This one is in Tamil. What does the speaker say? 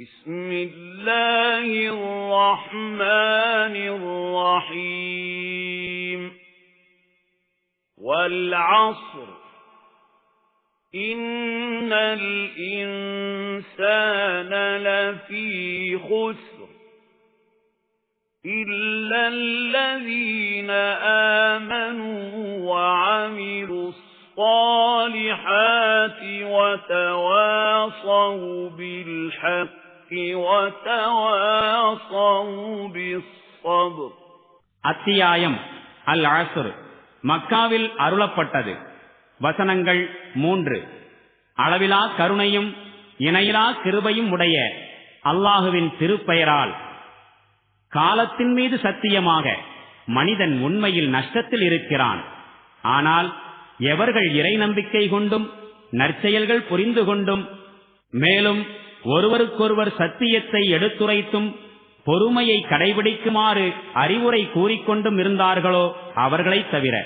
بسم الله الرحمن الرحيم. والعصر. إن الإنسان لفي خسر. إلا الذين آمنوا وتواصوا بالحق وتواصوا بالصبر அத்தியாயம் அல் அஸ்ர் மக்காவில் அருளப்பட்டது வசனங்கள் மூன்று அளவிலா கருணையும் இணையிலா கிருபையும் உடைய அல்லாஹுவின் திருப்பெயரால் காலத்தின் மீது சத்தியமாக மனிதன் உண்மையில் நஷ்டத்தில் இருக்கிறான் ஆனால் எவர்கள் இறை நம்பிக்கை கொண்டும் நற்செயல்கள் புரிந்து கொண்டும் மேலும் ஒருவருக்கொருவர் சத்தியத்தை எடுத்துரைத்தும் பொறுமையை கடைபிடிக்குமாறு அறிவுரை கூறிக்கொண்டும் இருந்தார்களோ அவர்களைத் தவிர.